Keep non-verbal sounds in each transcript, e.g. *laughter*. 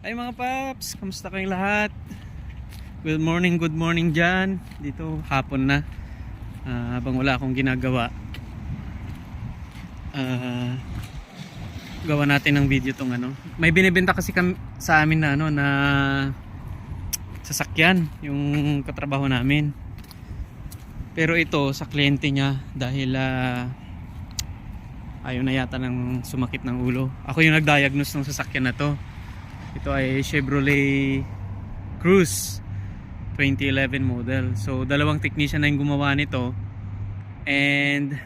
Ay mga paps, kamusta kayong lahat? Good morning, good morning dyan. Dito hapon na. Ah, habang wala akong ginagawa. Ah, gawa natin ng video tong ano. May binibenta kasi kami, sa amin na ano na sasakyan yung katrabaho namin. Pero ito sa kliyente niya dahil ah, ayaw na yata ng sumakit ng ulo. Ako yung nag-diagnose ng sasakyan na to. Ito ay Chevrolet Cruze 2011 model. So dalawang technician na yung gumawa nito. And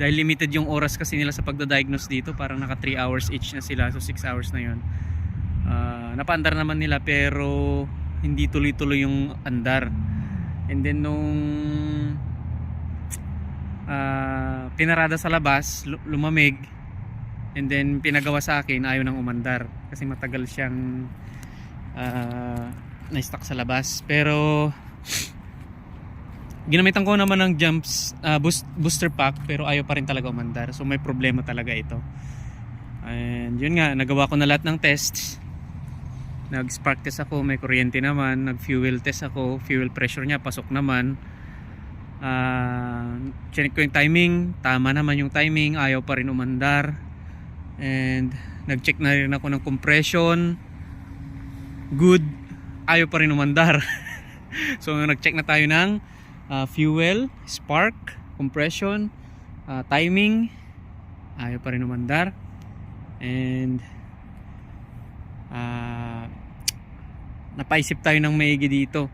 dahil limited yung oras kasi nila sa pagda-diagnose dito, parang naka 3 hours each na sila. So 6 hours na yun. Ah, napaandar naman nila pero hindi tuloy-tuloy yung andar. And then nung ah, pinarada sa labas, lu- lumamig, and then pinagawa sa akin, ayaw nang umandar. Kasi matagal siyang ah, na-stuck sa labas. Pero ginamitan ko naman ng jumps ah, boost, booster pack pero ayaw pa rin talaga umandar. So may problema talaga ito. And yun nga, nagawa ko na lahat ng tests. Nag-spark test ako, may kuryente naman. Nag-fuel test ako, fuel pressure niya pasok naman. Ah, check ko yung timing, tama naman yung timing, ayaw pa rin umandar. And nag-check na rin ako ng compression. Good, ayaw pa rin umandar. *laughs* so nag-check na tayo ng ah, fuel, spark, compression, ah, timing, ayaw pa rin umandar. And ah napaisip tayo ng maigi dito.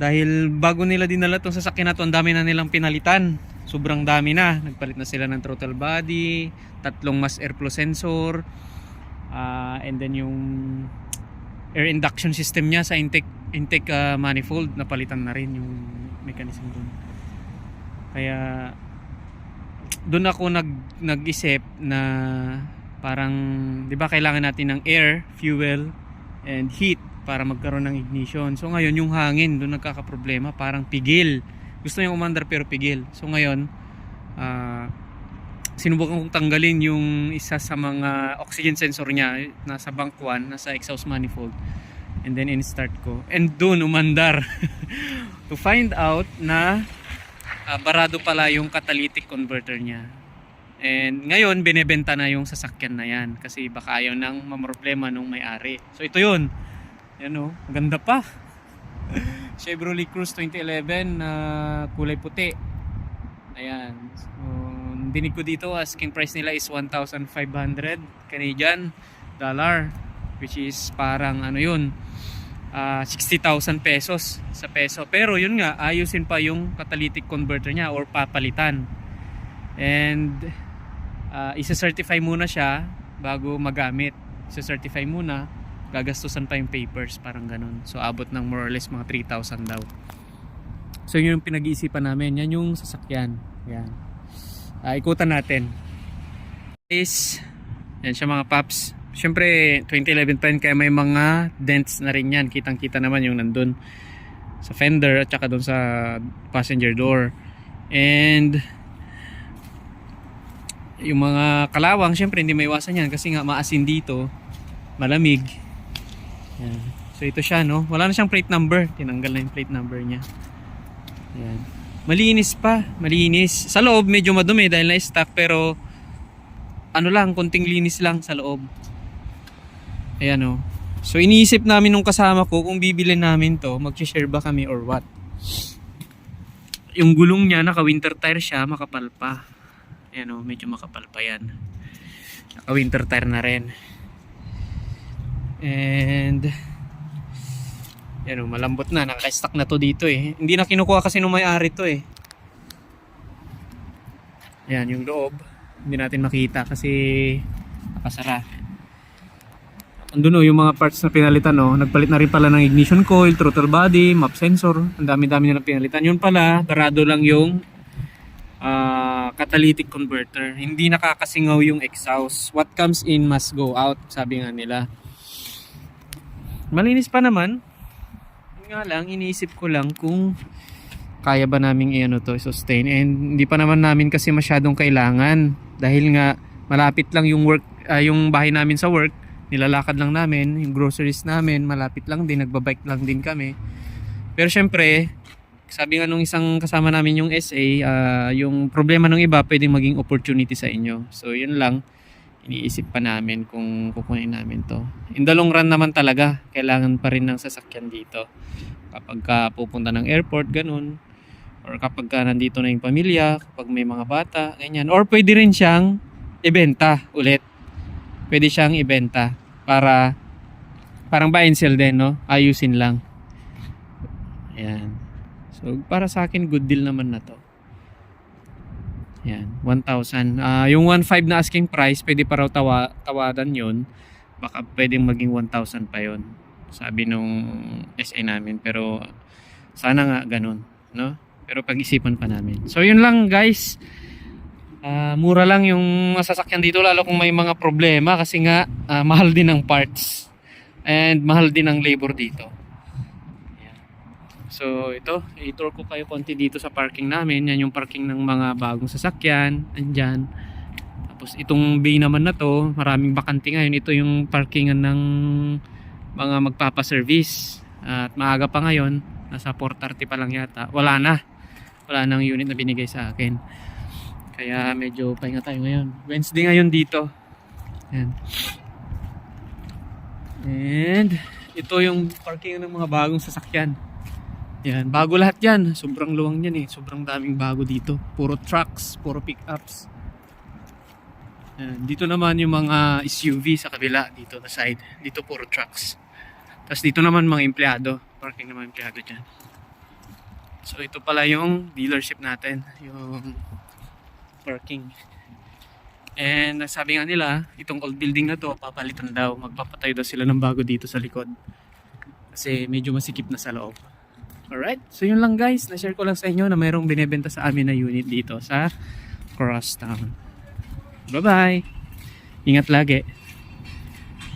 Dahil bago nila dinala tong sasakyan na to, ang dami na nilang pinalitan. Sobrang dami na. Nagpalit na sila ng throttle body, tatlong mass airflow sensor, ah, and then yung air induction system niya sa intake intake ah, manifold napalitan na rin yung mechanism doon. Kaya doon ako nag nag-isip na parang 'di ba kailangan natin ng air, fuel and heat para magkaroon ng ignition. So ngayon yung hangin doon nagkakaproblema, parang pigil. Gusto niya umandar pero pigil. So ngayon ah sinubukan kong tanggalin yung isa sa mga oxygen sensor niya nasa bank 1, nasa exhaust manifold. And then in-start ko. And doon umandar. *laughs* to find out na ah, barado pala yung catalytic converter niya. And ngayon, binebenta na yung sasakyan na yan. Kasi baka ayaw nang mamroblema nung may-ari. So ito yun. Yan o, ganda pa. *laughs* Chevrolet Cruze 2011 na kulay puti. Ayan. So, dinig ko dito, asking price nila is 1,500 Canadian dollar. Which is parang ano yun, ah, 60,000 pesos sa peso. Pero yun nga, ayusin pa yung catalytic converter niya or papalitan. And uh, isa-certify muna siya bago magamit. Isa-certify muna, gagastusan pa yung papers, parang ganun. So abot ng more or less mga 3,000 daw. So yun yung pinag-iisipan namin, yan yung sasakyan. Yan. Ah, ikutan natin. Is, yan siya mga paps. Siyempre, 2011 pa yun, kaya may mga dents na rin yan. Kitang-kita naman yung nandun sa fender at saka doon sa passenger door. And yung mga kalawang, syempre hindi maiwasan yan kasi nga maasin dito, malamig. Yan. So ito siya, no? Wala na siyang plate number. Tinanggal na yung plate number niya. Yan. Malinis pa, malinis. Sa loob medyo madumi dahil na-stock pero ano lang, konting linis lang sa loob. Ayan oh. So iniisip namin nung kasama ko kung bibili namin to, mag-share ba kami or what. Yung gulong niya, naka-winter tire siya, makapal pa. Ayan oh, medyo makapal pa yan. Naka-winter tire na rin. And yan oh, malambot na, naka-stock na to dito eh. Hindi na kinukuha kasi nung may-ari to eh. Yan, yung loob. Hindi natin makita kasi nakasara. Andun oh, yung mga parts na pinalitan oh. Nagpalit na rin pala ng ignition coil, throttle body, map sensor. Ang dami-dami nilang pinalitan. Yun pala, barado lang yung ah, catalytic converter. Hindi nakakasingaw yung exhaust. What comes in must go out, sabi nga nila. Malinis pa naman. Nga lang, iniisip ko lang kung kaya ba naming i-ano to, sustain. And hindi pa naman namin kasi masyadong kailangan. Dahil nga, malapit lang yung work, ah, yung bahay namin sa work nilalakad lang namin, yung groceries namin, malapit lang din, nagbabike lang din kami. Pero syempre, sabi nga nung isang kasama namin yung SA, ah, yung problema ng iba pwedeng maging opportunity sa inyo. So yun lang, iniisip pa namin kung kukunin namin to. In the long run naman talaga, kailangan pa rin ng sasakyan dito. Kapag ka pupunta ng airport, ganun. Or kapag ka nandito na yung pamilya, kapag may mga bata, ganyan. Or pwede rin siyang ibenta ulit. Pwede siyang ibenta para parang buy and sell din, no? Ayusin lang. Ayan. So, para sa akin, good deal naman na to. Yan, 1,000. Ah, yung 1,500 na asking price, pwede pa raw tawa, tawadan yun. Baka pwedeng maging 1,000 pa yon Sabi nung SA namin. Pero, sana nga ganun. No? Pero pag-isipan pa namin. So, yun lang guys. Ah, mura lang yung sasakyan dito lalo kung may mga problema kasi nga ah, mahal din ang parts and mahal din ang labor dito. So ito, i-tour ko kayo konti dito sa parking namin. Yan yung parking ng mga bagong sasakyan. Andyan. Tapos itong bay naman na to, maraming bakante ngayon. Ito yung parkingan ng mga magpapaservice. At maaga pa ngayon, nasa 4.30 pa lang yata. Wala na. Wala nang unit na binigay sa akin. Kaya medyo pahinga tayo ngayon. Wednesday ngayon dito. Yan. And ito yung parking ng mga bagong sasakyan. Yan, bago lahat yan. Sobrang luwang yan eh. Sobrang daming bago dito. Puro trucks, puro pickups. Yan. Dito naman yung mga SUV sa kabila dito na side. Dito puro trucks. Tapos dito naman mga empleyado. Parking ng mga empleyado dyan. So ito pala yung dealership natin. Yung parking. And sabi nga nila, itong old building na to, papalitan daw. Magpapatayo daw sila ng bago dito sa likod. Kasi medyo masikip na sa loob. Alright, so yun lang guys. Na-share ko lang sa inyo na mayroong binebenta sa amin na unit dito sa Crosstown. Bye-bye! Ingat lagi.